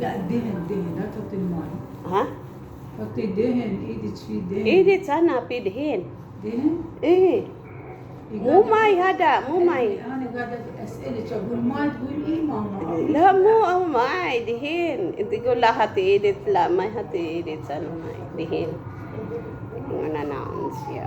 لا دهن دهن لا تعطي الماي ها حطي دهن ايدك فيه دهن ايدي sana pidhin دهن ايه مو ماي هذا مو ماي انا قاعده اسالك اقول ماي تقول اي ماما لا مو ماي دهين تقول لا hati ايدي لا ما hati ايدي sana ماي دهين انا ناون siya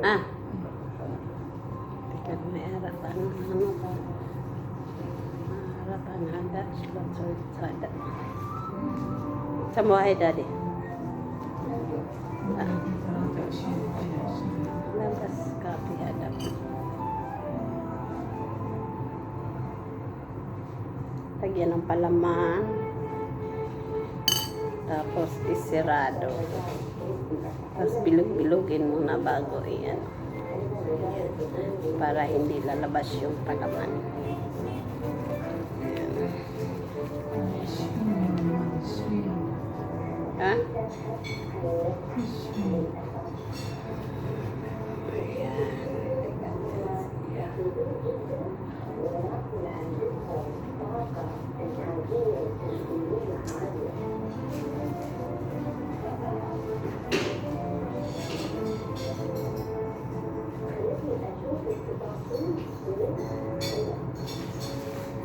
Ah. Teka, may harapan. Harapan handa. Sulat sulit sada. Sa mo ay daddy. Ah. 23 Labas kape hadap. Lagyan ng. Tapos isirado. Tapos bilog-bilogin muna bago iyan. Para hindi lalabas yung palaman. Ha?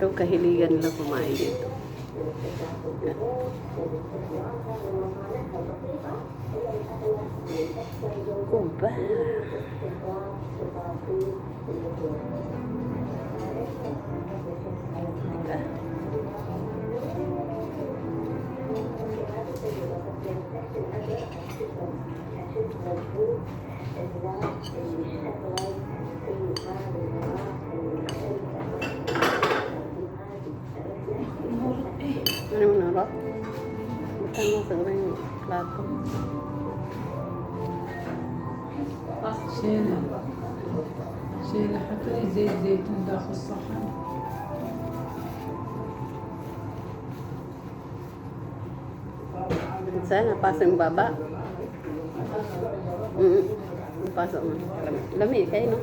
Sobrang kahiligan nila kumain dito. Cuba. Diba? Thank you. narap? Bukan mo siguro yung plato. شيلة شيلة حطي لي زيت زيتون داخل الصحن Sana pasok yung baba. Mm Pasok mo. Lami kayo, no?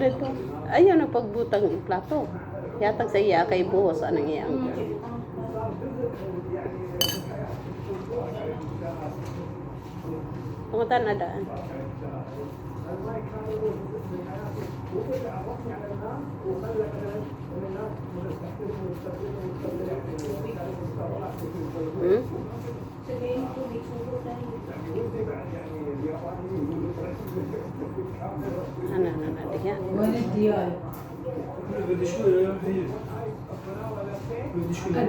Pero ito, ayaw na pagbutang yung plato. Yatag sa iya kay buhos anong iyang. Tungutan na daan. Hmm?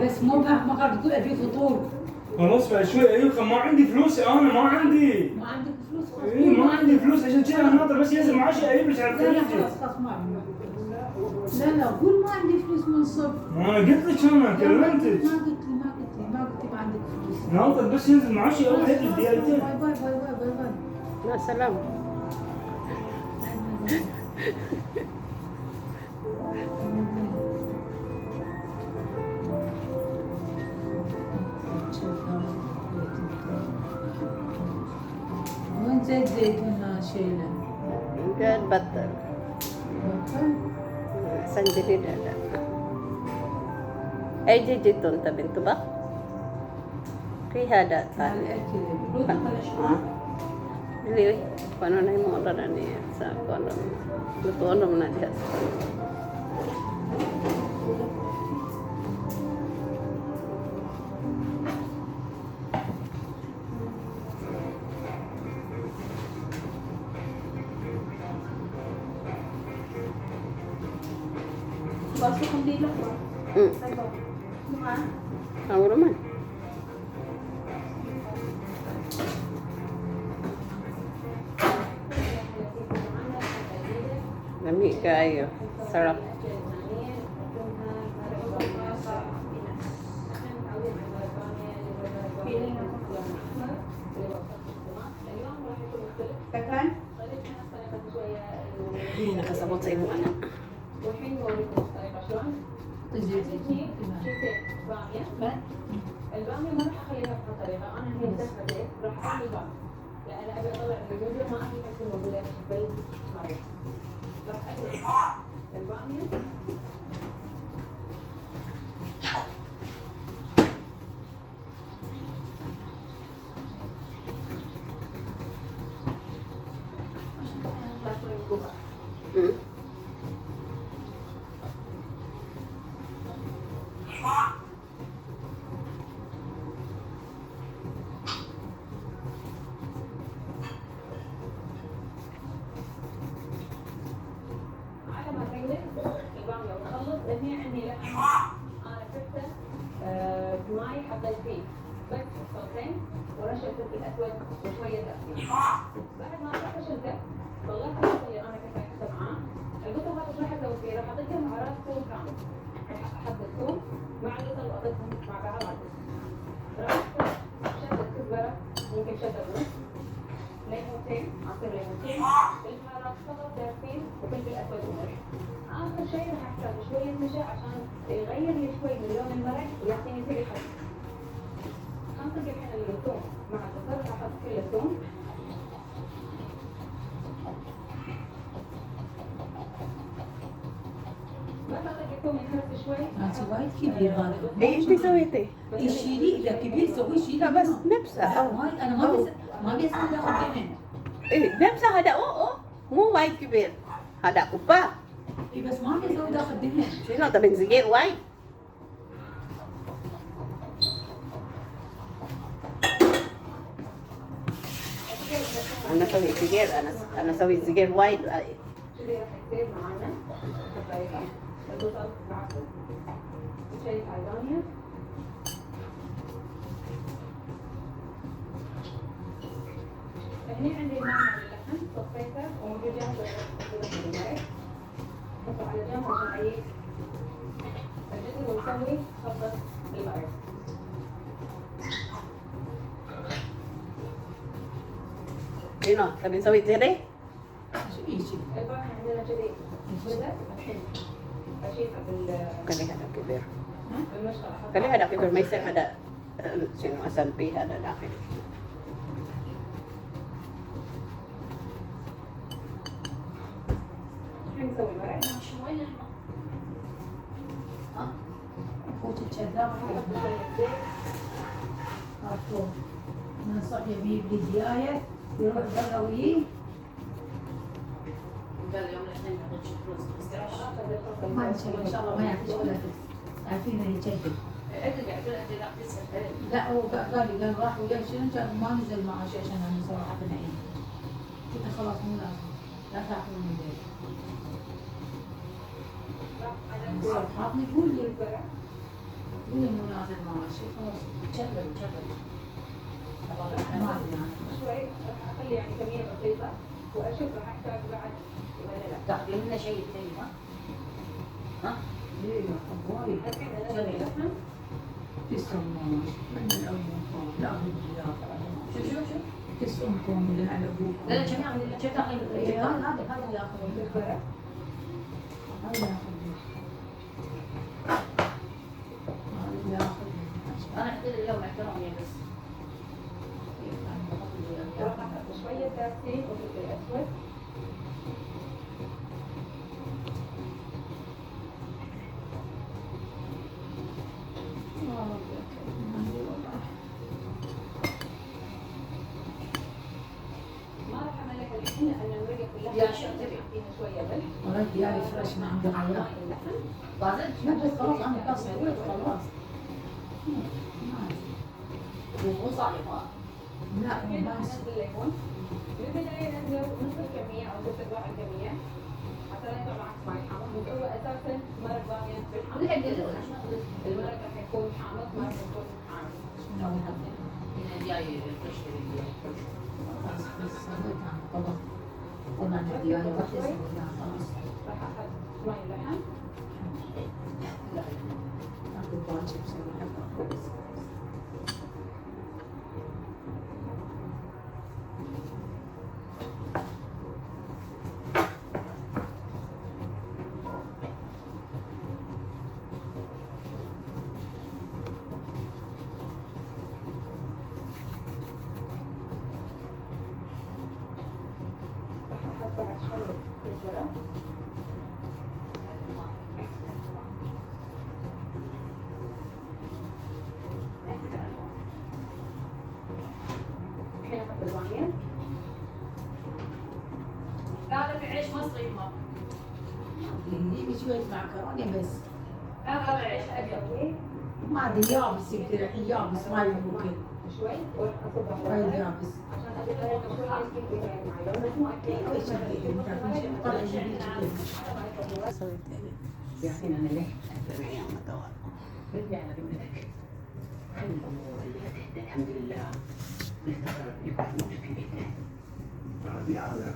بس مو ما قاعد تقول ابي فطور خلاص بعد شوي أيوه ما عندي فلوس أنا ما عندي ما عندك فلوس خلاص ما عندي فلوس عشان كذا أنا ناطر بس ينزل معاشي أجيب لك على لا لا خلاص خلاص ما لا لا قول ما عندي فلوس من الصبح ما أنا قلت لك أنا كلمتك عندك فلوس ناطر بس ينزل معاشي اروح اجيب لك باي ديالتين باي باي باي باي باي مع السلامة وين زيت زيتون شيلة؟ قال بطل بطل؟ sandali na lang. Ay, jijitun tabin to Kihada ta. Dili, kano na yung mga na niya sa kondom. Ano. Lutuon naman na diha sa kondom. Baso kong dilok ba? Mm. Ano ba? Ano naman? Kayo. Sarap. Takan? Ay, nakasabot sa imong anak. زيت زيتون البامية البامية ما راح اخليها بهالطريقة أنا هي سهلة راح اعمل بامية لأن ابي اطلع الجذور ما ابي تكون موجودة بالمرة راح ับไอ้พ่อเห็นบ้างเนี่ย فتة آه، بماي حطيت فيه بس صوتين ورشة فلفل اسود وشوية تأثير بعد ما رحت شلته طلعت القطة اللي أنا كنت معاه القطة هذا شو راح أسوي فيه؟ راح أحط كامل حبة ثوم مع القطة واحطهم مع بعض رحت شدة كزبرة ممكن شدة ونص ليمونتين عصير ليمونتين البهارات فقط جافين وفلفل اسود وملح اخر شيء راح احتاج شوية نشا عشان يغير لي شوي من لون المرق ويعطيني ريحة خمسة الحين الثوم مع البصل أحط كل الثوم وايد كبير هذا Eh, hindi sawite. يشيلي اذا كبير سوي شيء لا بس نفسه. وايد أنا ما بس ما بيسوي داخل دهن Eh, nafsa hada oo. Mo white kibir. Hada ko pa. اي بس ما sigir? Ano, ano sa sigir white? Ay, كذا راح يصير معانا الطريقة البصل بعصر شيء حيوانية هني عندي على اللحم صفيته وموجود Sino? Sabi sa wait, siri? Kali ada kiber. Kali ada kiber, may sir ada. Eh, sino asan pi ada dakit. من صح يبي لي دياية يروح برا ويجي ما ان شاء الله ما يعطيش ولا عارفين اللي يجدد لا هو قال قال لي قال راح ويا شنو كان ما نزل معه شيء عشان أنا صراحة بنعيم قلت خلاص مو لازم لا تاخذ من البيت حاطني يقول لي مو نازل معه شيء خلاص شوي راح اخلي يعني كميه بسيطه واشوف راح احتاج بعد ولا لا تاخذي لنا شيء ثاني ها؟ ليه لحم تسلم من الأول لا شوف شوف شوف تسلمكم اللي على ابوكم لا لا جميعا هذا هذا اللي بالبرة هذا ياخذ هذا ياخذ أنا احتاج اليوم احترامي بس راح أحط شوية زيتين وفلفل اسود ما راح الحين لأن المرقه كلها يا شيخ تبي. فيها شوية ملح ولد ديالي فريش ما عندي لا بس خلاص أنا خلاص. مو صالح ها لا انزل الليمون بالبدايه انزل نص الكميه أو ثلث الكميه حتى لا يطلع عكس ما يحمض بس هو أساسا بالحمض لحد الأول عشان المرق راح يكون حامض ما راح يكون حامض راح اخذ شوي لحم corn chips you have popcorn. هذا في عيش مصري ما يجيب شوية معكرونه بس هذا عيش ابيض أوكي ما ادري يابس يمكن يابس ما يمكن شوي على الورق يابس أخي أنا ليه؟ رجعنا بملك الأمور اللي فتحت الحمد لله بكل موجود في بيتنا هذه هذا